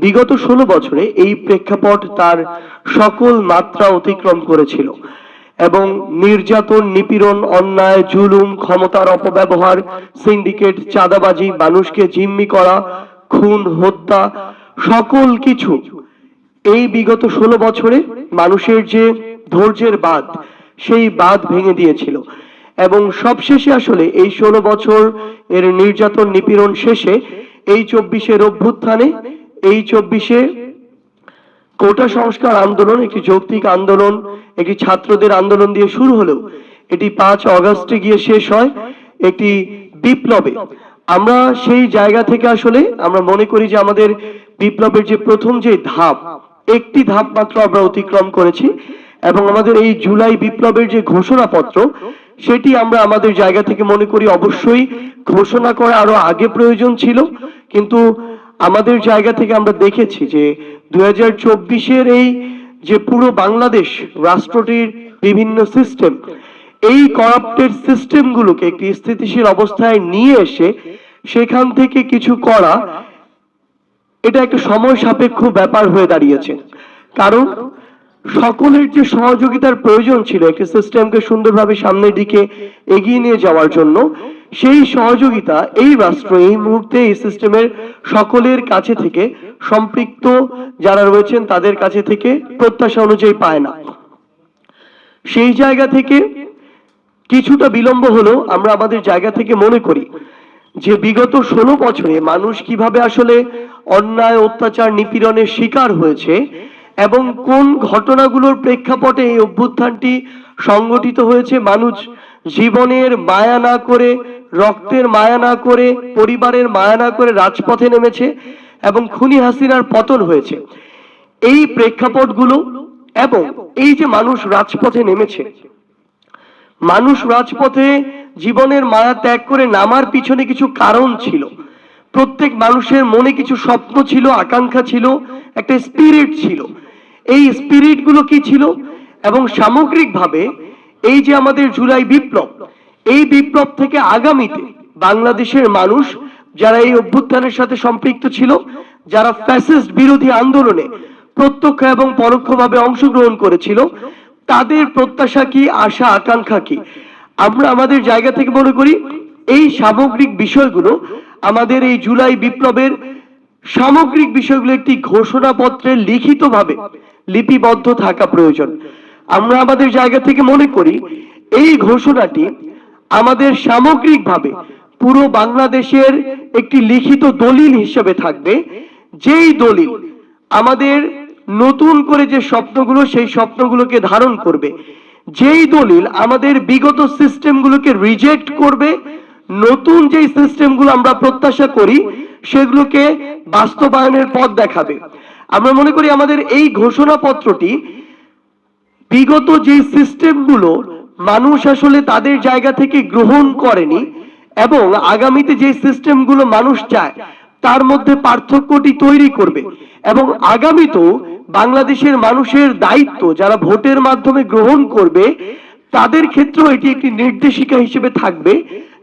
বিগত ষোলো বছরে এই প্রেক্ষাপট তার সকল মাত্রা অতিক্রম করেছিল এবং নির্যাতন, নিপীড়ন, অন্যায়, জুলুম, ক্ষমতার অপব্যবহার, সিন্ডিকেট, চাঁদাবাজি, মানুষকে জিম্মি করা, খুন, হত্যা, সকল কিছু এই বিগত ষোলো বছরে মানুষের যে ধৈর্যের বাঁধ, সেই বাঁধ ভেঙে দিয়েছিল। এবং সবশেষে আসলে এই ষোলো বছর এর নির্যাতন, নিপীড়ন শেষে এই চব্বিশের অভ্যুত্থানে এই চব্বিশে কোটা সংস্কার আন্দোলন, একটি যৌক্তিক আন্দোলন, একটি ছাত্রদের আন্দোলন দিয়ে শুরু হলেও এটি পাঁচ অগস্টে গিয়ে শেষ হয়, একটি বিপ্লবে। আমরা সেই জায়গা থেকে আসলে আমরা মনে করি যে আমাদের বিপ্লবের যে প্রথম যে ধাপ, একটি ধাপ মাত্র আমরা অতিক্রম করেছি এবং আমাদের এই জুলাই বিপ্লবের যে ঘোষণাপত্র, সেটি আমরা আমাদের জায়গা থেকে মনে করি অবশ্যই ঘোষণা করা আরও আগে প্রয়োজন ছিল। কিন্তু আমাদের জায়গা থেকে আমরা দেখেছি যে দুই হাজার চব্বিশের এই যে পুরো বাংলাদেশ রাষ্ট্রটির বিভিন্ন সিস্টেম, এই করাপ্টেড সিস্টেমগুলোকে একটি স্থিতিশীল অবস্থায় নিয়ে এসে সেখান থেকে কিছু করা, এটা একটা সময় সাপেক্ষ ব্যাপার হয়ে দাঁড়িয়েছে। কারণ সকলের যে সহযোগিতার প্রয়োজন ছিল একটি সিস্টেমকে সুন্দরভাবে সামনের দিকে এগিয়ে নিয়ে যাওয়ার জন্য সেই সহযোগিতা এই রাষ্ট্র, এই মুহূর্তে এই সিস্টেমের সকলের কাছে থেকে, সম্পৃক্ত যারা রয়েছেন তাদের কাছে থেকে প্রত্যাশা অনুযায়ী পায় না। সেই জায়গা থেকে কিছুটা বিলম্ব হলেও আমরা আমাদের জায়গা থেকে মনে করি যে বিগত ষোলো বছরে মানুষ কীভাবে আসলে অন্যায়, অত্যাচার, নিপীড়নের শিকার হয়েছে এবং কোন ঘটনাগুলোর প্রেক্ষাপটে এই অভ্যুত্থানটি সংগঠিত হয়েছে মানুষ জীবনের মায়া না করে রক্তের মায়া না করে, পরিবারের মায়া না করে রাজপথে নেমেছে এবং খুনি হাসিনার পতন হয়েছে। এই প্রেক্ষাপটগুলো এবং এই যে মানুষ রাজপথে নেমেছে, মানুষ রাজপথে জীবনের মায়া ত্যাগ করে নামার পিছনে কিছু কারণ ছিল। প্রত্যেক মানুষের মনে কিছু স্বপ্ন ছিল, আকাঙ্ক্ষা ছিল, একটা স্পিরিট ছিল। এই স্পিরিটগুলো কি ছিল? এবং সামগ্রিকভাবে এই যে আমাদের জুলাই বিপ্লব এই বিপ্লব থেকে আগামীতে বাংলাদেশের মানুষ যারা এই অভ্যুত্থানের সাথে সম্পৃক্ত ছিল, যারা ফ্যাসিস্ট বিরোধী আন্দোলনে প্রত্যক্ষ এবং পরোক্ষভাবে অংশগ্রহণ করেছিল, তাদের প্রত্যাশা কি, আশা, আকাঙ্ক্ষা কি? আমরা আমাদের জায়গা থেকে মনে করি, এই সামগ্রিক বিষয়গুলো আমাদের এই জুলাই বিপ্লবের সামগ্রিক বিষয়গুলো একটি ঘোষণাপত্রে লিখিতভাবে লিপিবদ্ধ থাকা প্রয়োজন। আমরা আমাদের জায়গা থেকে মনে করি, এই ঘোষণাটি আমাদের সামগ্রিকভাবে পুরো বাংলাদেশের একটি লিখিত দলিল হিসেবে থাকবে। যেই দলিল আমাদের নতুন করে যে স্বপ্নগুলো, সেই স্বপ্নগুলোকে ধারণ করবে। যেই দলিল আমাদের বিগত সিস্টেমগুলোকে রিজেক্ট করবে। নতুন যেই সিস্টেমগুলো আমরা প্রত্যাশা করি, সেগুলোকে বাস্তবায়নের পথ দেখাবে। আমরা মনে করি আমাদের এই ঘোষণাপত্রটি বিগত যে সিস্টেমগুলো মানুষ আসলে তাদের জায়গা থেকে গ্রহণ করেনি এবং আগামীতে যে সিস্টেমগুলো মানুষ চায়, তার মধ্যে পার্থক্যটি তৈরি করবে। এবং আগামীতেও বাংলাদেশের মানুষের দায়িত্ব যারা ভোটের মাধ্যমে গ্রহণ করবে, তাদের ক্ষেত্রেও এটি একটি নির্দেশিকা হিসেবে থাকবে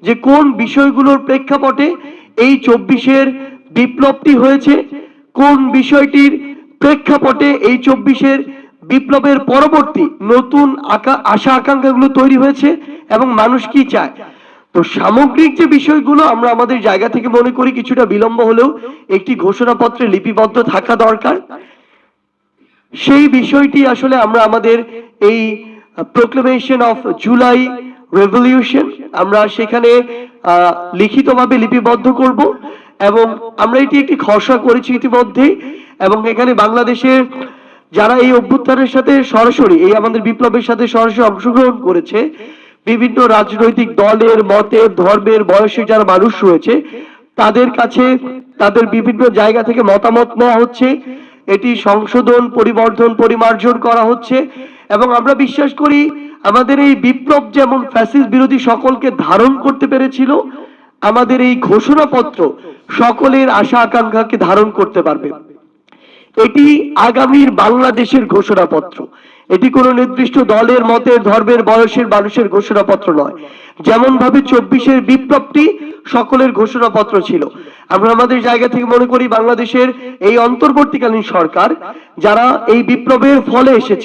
যে কোন বিষয়গুলোর প্রেক্ষাপটে এই চব্বিশের বিপ্লবটি হয়েছে, কোন বিষয়টির প্রেক্ষাপটে এই চব্বিশের বিপ্লবের পরবর্তী নতুন আশা আকাঙ্ক্ষাগুলো তৈরি হয়েছে এবং মানুষ কি চায়? তো সামগ্রিক যে বিষয়গুলো আমরা আমাদের জায়গা থেকে মনে করি কিছুটা বিলম্ব হলেও একটি ঘোষণাপত্রে লিপিবদ্ধ থাকা দরকার। সেই বিষয়টি আসলে আমরা আমাদের এই প্রোক্লেমেশন অফ জুলাই রেভলিউশন আমরা সেখানে লিখিতভাবে লিপিবদ্ধ করব এবং আমরা এটি একটি খসড়া করেছি ইতিমধ্যে এবং এখানে বাংলাদেশের যারা এই অভ্যুত্থানের সাথে সরাসরি, এই আমাদের বিপ্লবের সাথে সরাসরি অংশগ্রহণ করেছে, বিভিন্ন রাজনৈতিক দলের, মতের, ধর্মের, বয়সের যারা মানুষ রয়েছে, তাদের কাছে, তাদের বিভিন্ন জায়গা থেকে মতামত নেওয়া হচ্ছে, এটি সংশোধন, পরিবর্ধন, পরিমার্জন করা হচ্ছে, এবং আমরা বিশ্বাস করি আমাদের এই বিপ্লব যেমন ফ্যাসিস্ট বিরোধী সকলকে ধারণ করতে পেরেছিল, আমাদের এই ঘোষণাপত্র সকলের আশা আকাঙ্ক্ষাকে ধারণ করতে পারবে। এটি আগামীর বাংলাদেশের ঘোষণাপত্র। এটি কোনো নির্দিষ্ট দলের মতের, ধর্মের, বয়সের মানুষের ঘোষণাপত্র নয়। যেমন ভাবে চব্বিশের বিপ্লবটি সকলের ঘোষণাপত্র ছিল। আমরা আমাদের জায়গা থেকে মনে করি বাংলাদেশের এই অন্তর্বর্তীকালীন সরকার, যারা এই বিপ্লবের ফলে এসেছে